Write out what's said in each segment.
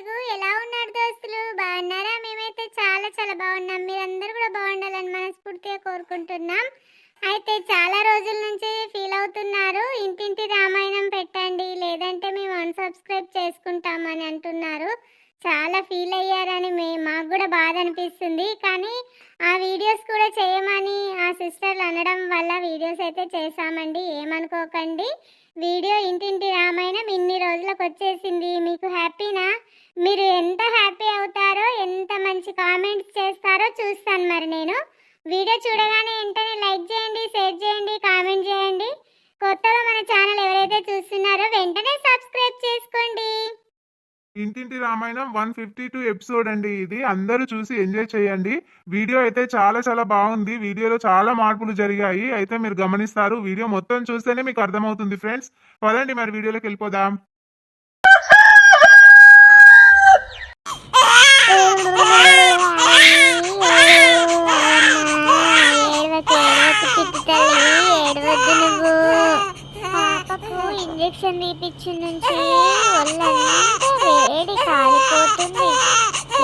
తెలుగు ఎలా ఉన్నారు దోస్తులు? బాగున్నారా? మేమైతే చాలా చాలా బాగున్నాం. మీరందరూ కూడా బాగుండాలని మనస్ఫూర్తిగా కోరుకుంటున్నాం. అయితే చాలా రోజుల నుంచి ఫీల్ అవుతున్నారు. ఇంటింటి రామాయణం పెట్టండి లేదంటే మేము అన్సబ్స్క్రైబ్ చేసుకుంటామని అంటున్నారు. చాలా ఫీల్ అయ్యారని మే మాకు కూడా బాధ అనిపిస్తుంది. కానీ ఆ వీడియోస్ కూడా చేయమని ఆ సిస్టర్లు అనడం వల్ల వీడియోస్ అయితే చేశామండి. ఏమనుకోకండి. వీడియో ఇంటింటి రామాయణం ఇన్ని రోజులకు వచ్చేసింది. మీకు హ్యాపీనా? మీరు ఎంత హ్యాపీ అవుతారో ఎంత మంచి కామెంట్స్ చేస్తారో చూస్తాను మరి నేను. వీడియో చూడగానే వెంటనే లైక్ చేయండి షేర్ చేయండి కామెంట్ చేయండి. కొత్తగా మన ఛానల్ ఎవరైతే చూస్తున్నారో వెంటనే సబ్స్క్రైబ్ చేసుకోండి. Intinti Ramayanam one fifty two episode అండి ఇది. అందరూ చూసి ఎంజాయ్ చేయండి. వీడియో అయితే చాలా చాలా బాగుంది. వీడియోలో చాలా మార్పులు జరిగాయి. అయితే మీరు గమనిస్తారు వీడియో మొత్తం చూస్తేనే మీకు అర్థమవుతుంది ఫ్రెండ్స్. పదండి మరి వీడియోలోకి వెళ్ళిపోదాం పాపకు ఇంజెక్షన్ తీపిచ్చిన నుంచి ఒళ్ళంతా వేడి కాలిపోతుంది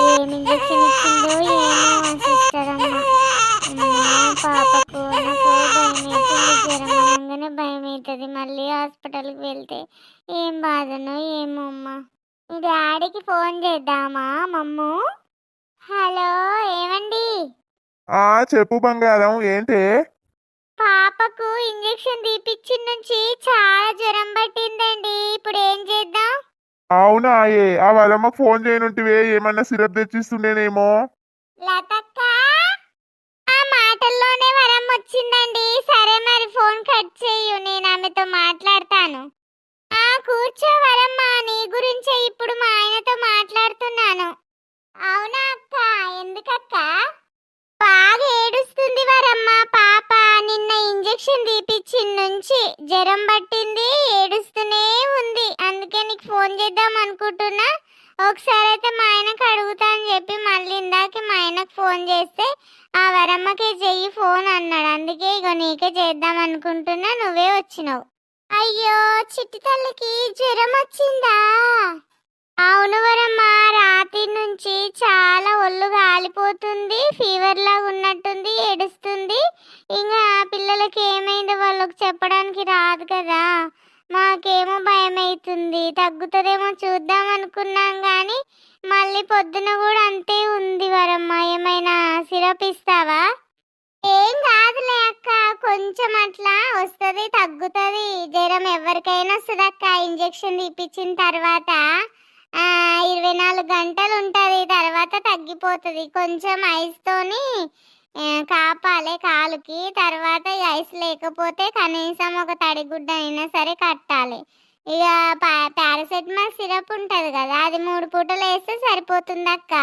ఏం ఇంజెక్షన్ ఇచ్చిందో ఏమో సిస్టర్ అమ్మ అమ్మో, పాపకు నాకు భయం అవుతుంది జ్వరం అనగానే భయం అవుతుంది మళ్ళీ హాస్పిటల్కి వెళ్తే ఏం బాధనో ఏమో అమ్మ మీ డాడీకి ఫోన్ మమ్ము హలో ఏమండి? ఆ చెప్పు బంగారం ఏంటే? పాపకు ఇంజెక్షన్ తీపిచ్చిన నుంచి చాలా జ్వరం పట్టిందండి. ఇప్పుడు ఏం చేద్దాం? అవునా ఏ ఆ వరమ్మ ఫోన్ చేయనుంటివే ఏమన్నా సిరప్ తెచ్చిస్తుండేనేమో. లతక్క ఆ మాటల్లోనే వరం వచ్చిందండి. సరే మరి ఫోన్ కట్ చేయు నేను ఆమెతో మాట్లాడతాను. ఆ కూర్చో వరమ్మ నీ గురించే ఇప్పుడు మా ఆయనతో మాట్లాడుతున్నాను. అవునా అక్క ఎందుకక్క? బాగా ఏడుస్తుంది వరమ్మ పాప. నిన్న ఇంజెక్షన్ తీపిచ్చిన నుంచి జ్వరం పట్టింది ఏడుస్తూనే ఉంది. అందుకే నీకు ఫోన్ చేద్దాం అనుకుంటున్నా. ఒకసారి అయితే మా ఆయనకు అడుగుతా అని చెప్పి మళ్ళీ ఇందాక మా ఆయనకు ఫోన్ చేస్తే ఆ వరమ్మకే చెయ్యి ఫోన్ అన్నాడు. అందుకే ఇగో నీకే చేద్దాం అనుకుంటున్నా నువ్వే వచ్చినావు. అయ్యో చిట్టి తల్లికి జ్వరం వచ్చిందా? అవును వరమ్మా రాత్రి నుంచి చాలా ఒళ్ళు కాలిపోతుంది ఫీవర్ లాగా ఉన్నట్టుంది ఏడుస్తుంది. ఇంకా పిల్లలకి ఏమైందో వాళ్ళకి చెప్పడానికి రాదు కదా. మాకేమో భయం అవుతుంది తగ్గుతుందేమో చూద్దాం అనుకున్నాం కానీ మళ్ళీ పొద్దున కూడా అంతే ఉంది వరమ్మ. ఏమైనా సిరప్ ఇస్తావా? ఏం కాదులే అక్క కొంచెం అట్లా వస్తుంది తగ్గుతుంది. జ్వరం ఎవరికైనా వస్తుంది అక్క ఇంజెక్షన్ తీపిచ్చిన తర్వాత ఇరవై నాలుగు గంటలు ఉంటుంది తర్వాత తగ్గిపోతుంది. కొంచెం ఐస్తోని కాపాలి కాలుకి. తర్వాత ఐస్ లేకపోతే కనీసం ఒక తడిగుడ్డ అయినా సరే కట్టాలి. ఇక పారాసెటమాల్ సిరప్ ఉంటుంది కదా అది మూడు పూటలు వేస్తే సరిపోతుంది అక్క.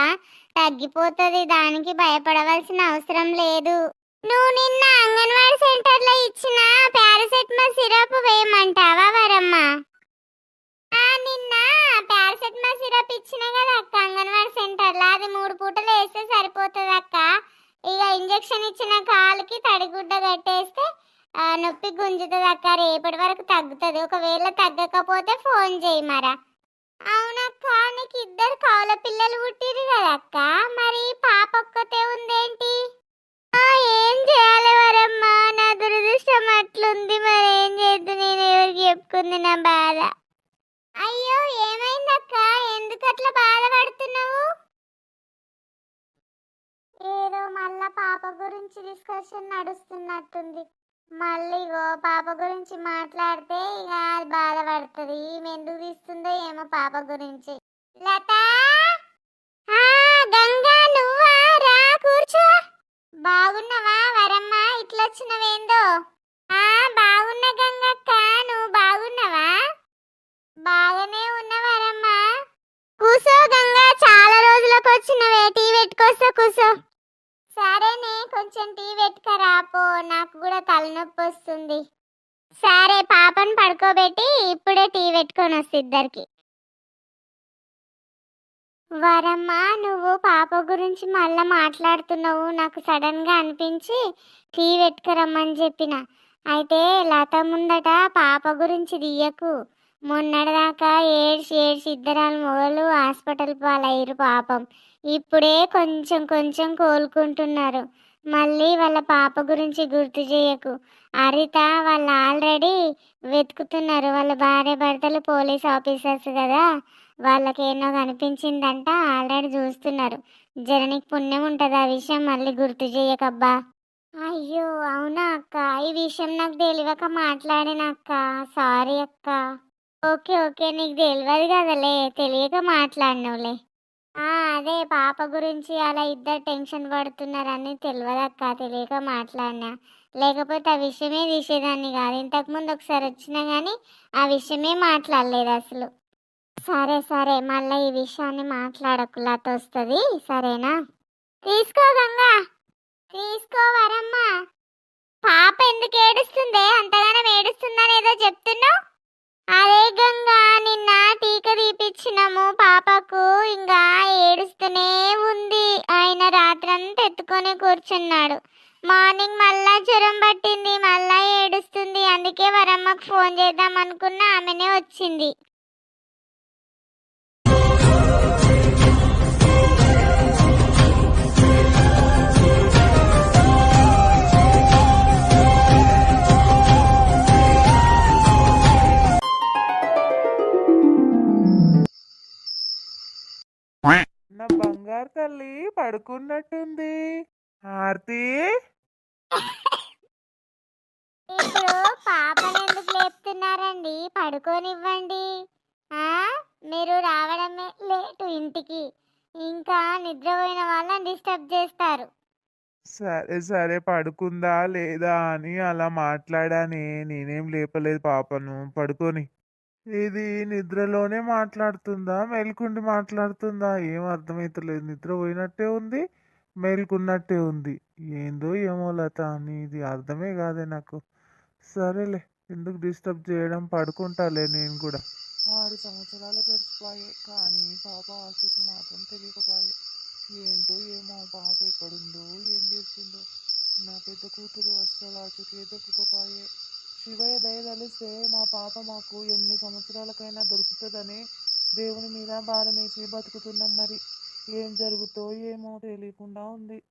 తగ్గిపోతుంది దానికి భయపడవలసిన అవసరం లేదు. నువ్వు నిన్న అంగన్వాడీ సెంటర్లో ఇచ్చిన పారాసెటమాల్ సిరప్ వేయమంటావా వరమ్మ? నిన్న పారాసెటమాల్ సిరప్ ఇచ్చిన కదా అక్క అంగన్వాడీ సెంటర్లో. అది మూడు పూటలు వేస్తే సరిపోతుంది అక్క ఇక ఇంజెక్షన్ ఇచ్చిన కాలుకి తడిగుడ్డ కట్టేస్తే నొప్పి గుంజుతుంది అక్క రేపటి వరకు తగ్గుతుంది. ఒకవేళ తగ్గకపోతే ఫోన్ చేయి మరా. అవునక్క నీకు ఇద్దరు కౌల పిల్లలు పుట్టిరు కదా అక్క మరి పాప ఒక్కతే ఉందేంటి? ఏం చేయాలి వరమ్మా? నా దురదృష్టం అట్లుంది. మరి ఏం చేద్దు? నేను ఎవరికి చెప్పుకుంది నా బాధ. అయ్యో ఏమైందక్క? ఎందుకు అట్లా బాధపడుతున్నావు? ఏదో మళ్ళా పాప గురించి డిస్కషన్ నడుస్తున్నట్టుంది. మళ్ళీ ఇగో పాప గురించి మాట్లాడితే ఇక అది బాధపడుతుంది. ఈమె ఎందుకు తీస్తుందో ఏమో పాప గురించి. లత! ఆ, గంగా నువ్వా? రా కూర్చో. బాగున్నావా వరమ్మ? ఇట్లొచ్చినవేందో? ఆ బాగున్నా గంగక్క. నువ్వు బాగున్నావా? బాగానే ఉన్నవారమ్మా. కూసో గంగా చాలా రోజులకు వచ్చినవే టీ పెట్టుకొస్తా కూసో. సరేనే కొంచెం టీ పెట్టుకరా పో. నాకు కూడా తలనొప్పి వస్తుంది సరే పాపను పడుకోబెట్టి ఇప్పుడే టీ పెట్టుకొని వస్తా ఇద్దరికి. వరమ్మ నువ్వు పాప గురించి మళ్ళీ మాట్లాడుతున్నావు. నాకు సడన్గా అనిపించి టీ పెట్టుకురమ్మని చెప్పిన. అయితే లత ముందట పాప గురించి తీయకు. మొన్నటిదాకా ఏడ్చి ఏడ్చి ఇద్దరాలు మొగలు హాస్పిటల్ పాలయ్యారు పాపం. ఇప్పుడే కొంచెం కొంచెం కోలుకుంటున్నారు. మళ్ళీ వాళ్ళ పాప గురించి గుర్తు చేయకు. హరిత వాళ్ళు ఆల్రెడీ వెతుకుతున్నారు. వాళ్ళ భార్య భర్తలు పోలీస్ ఆఫీసర్స్ కదా. వాళ్ళకి ఏమో కనిపించిందంట. ఆల్రెడీ చూస్తున్నారు. జననికి పుణ్యం ఉంటుంది ఆ విషయం మళ్ళీ గుర్తు చేయకబ్బా. అయ్యో అవునా అక్క? ఈ విషయం నాకు తెలియక మాట్లాడిన అక్క. సారీ అక్క. Okay okay. నీకు తెలియదు కదలే. తెలియక మాట్లాడినవులే. అదే పాప గురించి అలా ఇద్దరు టెన్షన్ పడుతున్నారని తెలియదక్క తెలియక మాట్లాడినా. లేకపోతే ఆ విషయమే తీసేదాన్ని కాదు. ఇంతకుముందు ఒకసారి వచ్చినా కానీ ఆ విషయమే మాట్లాడలేదు అసలు. సరే సరే. మళ్ళీ ఈ విషయాన్ని మాట్లాడకులాతో వస్తుంది సరేనా? తీసుకో గంగా. తీసుకో వరమ్మా. పాప ఎందుకు ఏడుస్తుందే? అంతగానం ఏడుస్తుందని ఏదో చెప్తున్నావు? అదే గంగా నిన్న టీక తీపిచ్చినాము పాపకు ఇంకా ఏడుస్తూనే ఉంది. ఆయన రాత్రంతా ఎత్తుకొని కూర్చున్నాడు. మార్నింగ్ మళ్ళా జ్వరం పట్టింది మళ్ళా ఏడుస్తుంది. అందుకే వరమ్మకు ఫోన్ చేద్దాం అనుకున్న ఆమెనే వచ్చింది. బంగారు తల్లి పడుకున్నట్టుంది. ఆర్తి? ఇప్పుడు పాపను ఎందుకు లేపుతున్నారండి? పడుకోనివ్వండి. ఆ? మీరు రావడమే లేటు ఇంటికి. ఇంకా నిద్రపోయిన వాళ్ళని డిస్టర్బ్ చేస్తారు. సరే సరే పడుకుందా లేదా అని అలా మాట్లాడానే. నేనేం లేపలేదు పాపను. పడుకొని. ఇది నిద్రలోనే మాట్లాడుతుందా? మేల్కుండి మాట్లాడుతుందా? ఏం అర్థమైతలేదు. నిద్ర పోయినట్టే ఉంది మేల్కున్నట్టే ఉంది. ఏందో ఏమో లత అని. ఇది అర్థమే కాదే నాకు. సరేలే ఎందుకు డిస్టర్బ్ చేయడం? పడుకుంటాలే నేను కూడా. ఆరు సంవత్సరాలు గడిచిపోయాయి కానీ పాప ఆశకు మాత్రం తెలియకపోయాయి. ఏంటో ఏమో పాప ఎక్కడుందో ఏం చేస్తుందో. నా పెద్ద కూతురు అస్సలు ఆచూకీ దొరకకపోయే. శివయ్య దయ తలిస్తే మా పాప మాకు ఎన్ని సంవత్సరాలకైనా దొరుకుతుందని దేవుని మీద భారం వేసి బతుకుతున్నాం మరి. ఏం జరుగుతో ఏమో తెలియకుండా ఉంది.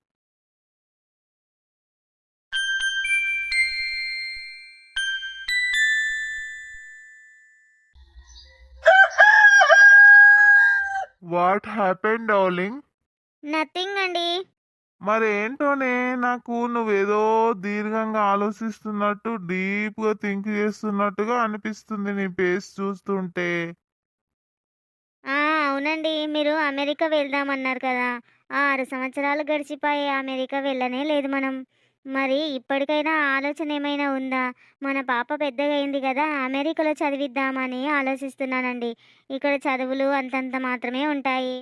వాట్ హ్యాపెన్ డౌలింగ్ నథింగ్ అండి మరేంటోనే నాకు నువ్వేదో దీర్ఘంగా ఆలోచిస్తున్నట్టు డీప్గా థింక్ చేస్తున్నట్టుగా అనిపిస్తుంది నీ పేస్ చూస్తుంటే. అవునండి. మీరు అమెరికా వెళ్దామన్నారు కదా. ఆరు సంవత్సరాలు గడిచిపోయి అమెరికా వెళ్ళనే లేదు మనం. మరి ఇప్పటికైనా ఆలోచన ఏమైనా ఉందా? మన పాప పెద్దగా అయింది కదా. అమెరికాలో చదివిద్దామని ఆలోచిస్తున్నానండి. ఇక్కడ చదువులు అంతంత మాత్రమే ఉంటాయి.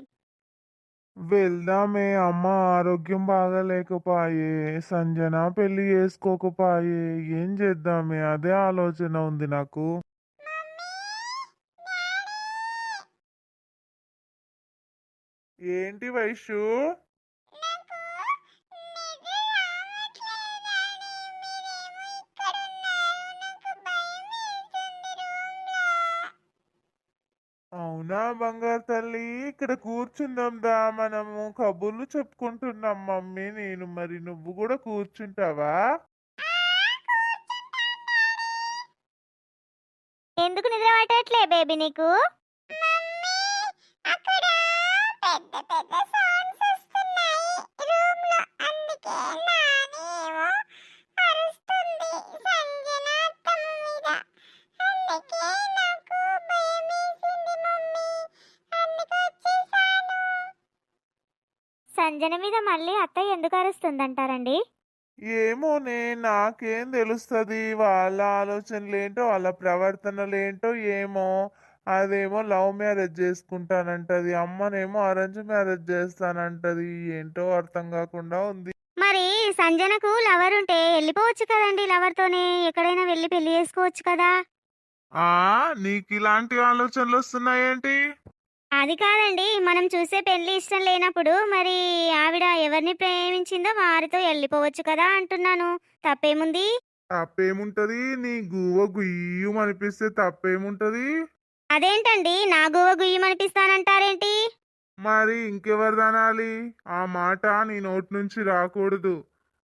వెళ్దామే అమ్మ ఆరోగ్యం బాగాలేకపోయే సంజన పెళ్ళి చేసుకోకపాయే ఏం చేద్దామే? అదే ఆలోచన ఉంది నాకు. ఏంటి వైషు? అవునా బంగారు తల్లి? ఇక్కడ కూర్చుందాం దా మనము కబుర్లు చెప్పుకుంటున్నాం మమ్మీ. నేను మరి నువ్వు కూడా కూర్చుంటావా? ఎందుకు నిద్ర పట్టట్లే బేబీ నీకు? అక్కడ పెద్ద పెద్ద సంజన మీద మళ్ళీ అత్తయ్య ఎందుకు అరుస్తుందంటారండి? ఏమోనే నాకేం తెలుస్తుంది? వాళ్ళ ఆలోచనలు ఏంటో వాళ్ళ ప్రవర్తనలు ఏంటో ఏమో. అదేమో లవ్ మ్యారేజ్ చేసుకుంటానంటది. అమ్మనేమో అరేంజ్ మ్యారేజ్ చేస్తానంటది. ఏంటో అర్థం కాకుండా ఉంది. మరి సంజనకు లవర్ ఉంటే వెళ్ళిపోవచ్చు కదండి లవర్తోనే? ఎక్కడైనా వెళ్ళి పెళ్ళి చేసుకోవచ్చు కదా? ఆ నీకు ఇలాంటి ఆలోచనలు వస్తున్నాయేంటి అది కాదండి. మనం చూసే పెళ్ళి ఇష్టం లేనప్పుడు మరి ఆవిడ ఎవరిని ప్రేమించిందో వారితో వెళ్ళిపోవచ్చు కదా అంటున్నాను. తప్పేముంది? తప్పేముంటది? నీ గువ్వ గుయ్యం అనిపిస్తే తప్పేముంటది? అదేంటండి? నా గువ్వ గుయ్యమనిపిస్తానంటారేంటి? మరి ఇంకెవరు అనాలి ఆ మాట నీ నోటి నుంచి రాకూడదు.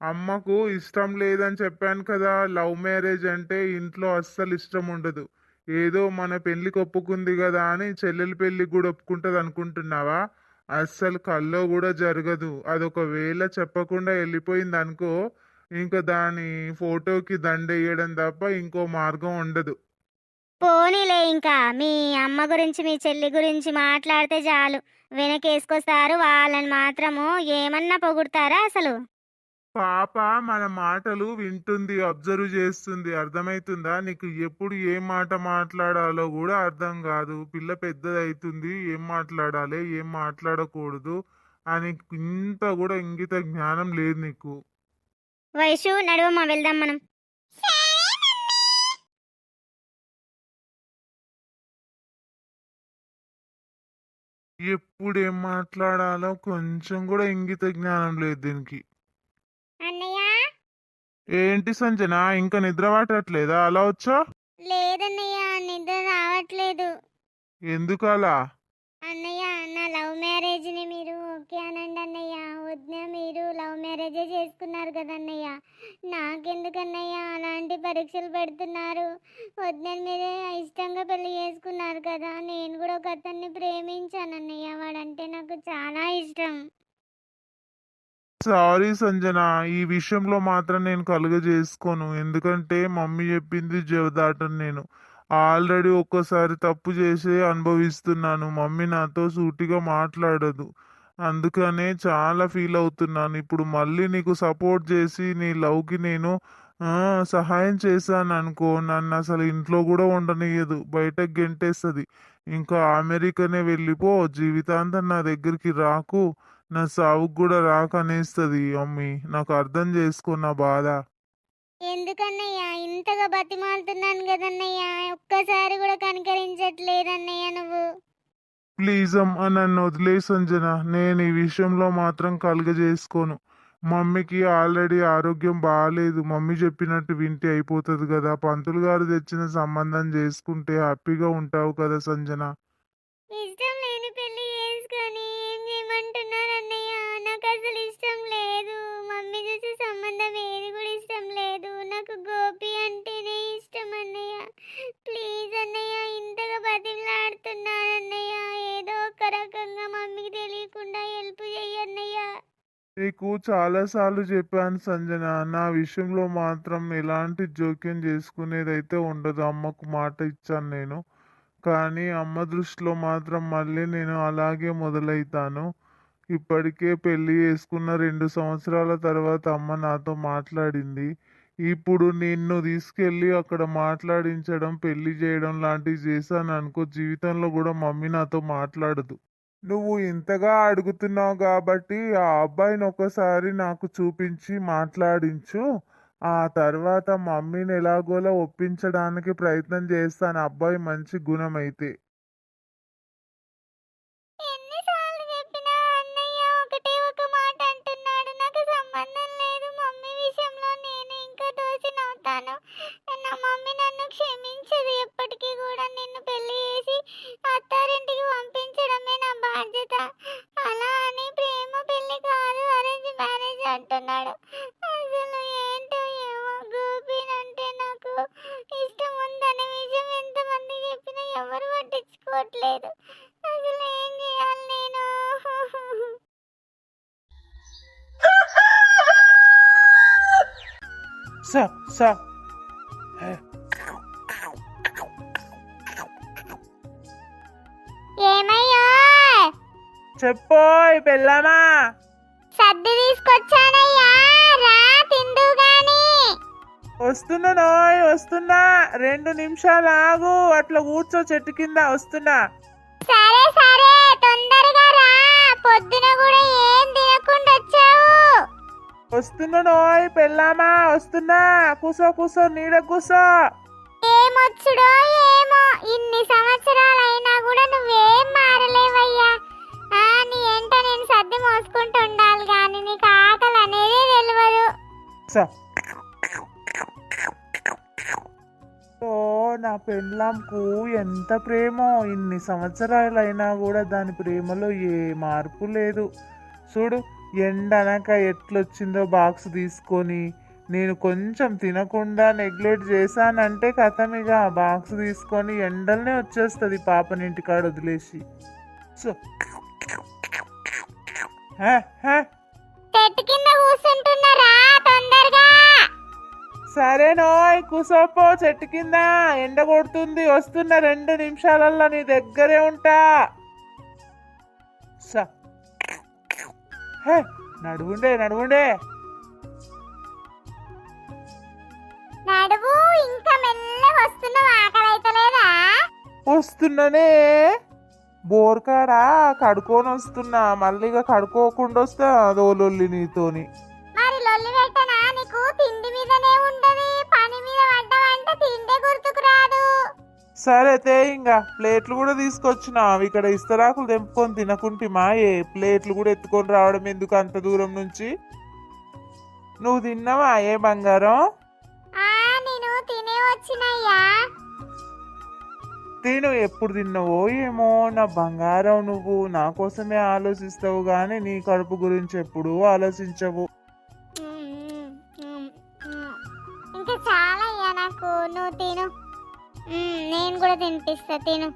అమ్మకు ఇష్టం లేదని చెప్పాను కదా. లవ్ మ్యారేజ్ అంటే ఇంట్లో అస్సలు ఇష్టం ఉండదు. ఏదో మన పెళ్ళికి ఒప్పుకుంది కదా అని చెల్లెలి పెళ్ళికి కూడా ఒప్పుకుంటుంది అనుకుంటున్నావా? అస్సలు కల్లో కూడా జరగదు. అది ఒకవేళ చెప్పకుండా వెళ్ళిపోయింది అనుకో ఇంకా దాని ఫోటోకి దండేయడం తప్ప ఇంకో మార్గం ఉండదు. పోనీలే ఇంకా. మీ అమ్మ గురించి మీ చెల్లి గురించి మాట్లాడితే చాలు. వెనకేసుకొస్తారు వాళ్ళని మాత్రము. ఏమన్నా పొగుడతారా అసలు? పాప మన మాటలు వింటుంది అబ్జర్వ్ చేస్తుంది. అర్థమవుతుందా నీకు ఎప్పుడు ఏం మాట మాట్లాడాలో కూడా అర్థం కాదు. పిల్ల పెద్దదవుతుంది ఏం మాట్లాడాలి? ఏం మాట్లాడకూడదు? అని ఇంత కూడా ఇంగిత జ్ఞానం లేదు నీకు. వైషు నడువమ్మా వెళ్దాం మనం. ఎప్పుడు ఏం మాట్లాడాలో కొంచెం కూడా ఇంగిత జ్ఞానం లేదు దీనికి. ఏంటి సంజన ఇంకా నిద్ర పట్టట్లేదా? అలా వచ్చా? లేదన్నయ్య నిద్ర రావట్లేదు. ఎందుకు అలా అన్నయ్య నా లవ్ మ్యారేజ్ని మీరు ఓకే అనండి అన్నయ్య. వద్ద మీరు లవ్ మ్యారేజే చేసుకున్నారు కదన్నయ్య నాకెందుకన్నయ్య అలాంటి పరీక్షలు పెడుతున్నారు. వద్దని మీరే ఇష్టంగా పెళ్ళి చేసుకున్నారు కదా. నేను కూడా ఒక అతన్ని ప్రేమించానన్నయ్య. వాడంటే నాకు చాలా ఇష్టం. సారీ సంజన ఈ విషయంలో మాత్రం నేను కలుగజేసుకోను. ఎందుకంటే మమ్మీ చెప్పింది జవదాటను నేను. ఆల్రెడీ ఒక్కసారి తప్పు చేసి అనుభవిస్తున్నాను. మమ్మీ నాతో సూటిగా మాట్లాడదు. అందుకనే చాలా ఫీల్ అవుతున్నాను. ఇప్పుడు మళ్ళీ నీకు సపోర్ట్ చేసి నీ లవ్కి నేను సహాయం చేశాను అనుకో నన్ను అసలు ఇంట్లో కూడా ఉండనియదు. బయటకు గెంటేస్తుంది. ఇంకా అమెరికానే వెళ్ళిపో. జీవితాంతం నా దగ్గరికి రాకు. నా సావుకు కూడా రాకనేస్తుంది అమ్మి. నాకు అర్థం చేసుకో నా బాధ. ఎందుకన్నయ్య? ఇంతగా బతిమాలుతున్నాను కదన్నయ్య. ఒక్కసారి కూడా కనికరించట్లేదన్నయ్య నువ్వు. ప్లీజ్ అమ్మ నన్ను వదిలే సంజన నేను ఈ విషయంలో మాత్రం కలుగజేసుకోను. మమ్మీకి ఆల్రెడీ ఆరోగ్యం బాగాలేదు మమ్మీ చెప్పినట్టు వింటే అయిపోతుంది కదా. పంతులు గారు తెచ్చిన సంబంధం చేసుకుంటే హ్యాపీగా ఉంటావు కదా సంజన. ఇష్టం హెల్ప్ చెయ్యన్నయ్య నీకు చాలాసార్లు చెప్పాను సంజన నా విషయంలో మాత్రం ఎలాంటి జోక్యం చేసుకునేదైతే ఉండదు. అమ్మకు మాట ఇచ్చాను నేను. కానీ అమ్మ దృష్టిలో మాత్రం మళ్ళీ నేను అలాగే మొదలైతాను. ఇప్పటికే పెళ్ళి చేసుకున్న రెండు సంవత్సరాల తర్వాత అమ్మ నాతో మాట్లాడింది. ఇప్పుడు నిన్ను తీసుకెళ్ళి అక్కడ మాట్లాడించడం పెళ్ళి చేయడం లాంటివి చేశాను అనుకో జీవితంలో కూడా మమ్మీ నాతో మాట్లాడదు. నువ్వు ఇంతగా అడుగుతున్నావు కాబట్టి ఆ అబ్బాయిని ఒకసారి నాకు చూపించి మాట్లాడించు. ఆ తర్వాత మమ్మీని ఎలాగోలా ఒప్పించడానికి ప్రయత్నం చేస్తాను. అబ్బాయి మంచి గుణం అయితే స స ఏమయ్యో? చెప్పోయ్ పెళ్ళామా? సర్ది తీసుకొచ్చానయ్యా. రా తిందు గాని. వస్తున్నా. రెండు నిమిషాలు ఆగు. అట్లా కూర్చో చెట్టు కింద. వస్తున్నా. వస్తున్నా నోయ్ పెళ్ళామా వస్తున్నా. కూసో కూసో నీడ కూసో. ఏమొచ్చుడో ఏమో ఇన్ని సంవత్సరాలైనా కూడా నువ్వేం మారలేవయ్యా. ఆ నీ ఎంట నేను సర్ది మోసుకుంటూ ఉండాలి కానీ నీకు ఆకలి అనేదే తెలియదు. ఓ నా పెండ్లాంకు ఎంత ప్రేమో. ఇన్ని సంవత్సరాలైనా కూడా దాని ప్రేమలో ఏ మార్పు లేదు. చూడు ఎండనక ఎట్లొచ్చిందో బాక్స్ తీసుకొని నేను కొంచెం తినకుండా నెగ్లెక్ట్ చేశానంటే కథమిగా బాక్స్ తీసుకొని ఎండలనే వచ్చేస్తుంది పాపని ఇంటికాడ వదిలేసి. సో సరేనోయ్ కూసోపో చెట్టు కింద. ఎండ కొడుతుంది వస్తున్న రెండు నిమిషాలల్లో నీ దగ్గరే ఉంటా. నడువుండే నడువుండే. నడువు ఇంకా మెల్ల వస్తున్నావు వస్తున్ననే. బోర్కాడా కడుకొని వస్తున్నా. మళ్ళీగా కడుకోకుండా వస్తే అదోలొల్లి నీతోని. మరి లొల్లి పెట్టనా? నీకు తిండి మీదనే ఉండదు పని మీద పడ్డావంటే తిండే గుర్తుకు రాదు సరే ఇంకా ప్లేట్లు కూడా తీసుకొచ్చిన. ఇక్కడ ఇస్తరాకులు తెంపుకొని తినకుంటే మాయే ప్లేట్లు కూడా ఎత్తుకొని రావడం ఎందుకు అంత దూరం నుంచి? నువ్వు తిన్నావా? ఏ బంగారం? తిను ఎప్పుడు తిన్నావో ఏమో నా బంగారం నువ్వు నా కోసమే ఆలోచిస్తావు కానీ నీ కడుపు గురించి ఎప్పుడు ఆలోచించవు. నేను కూడా తినిపిస్తా తిను.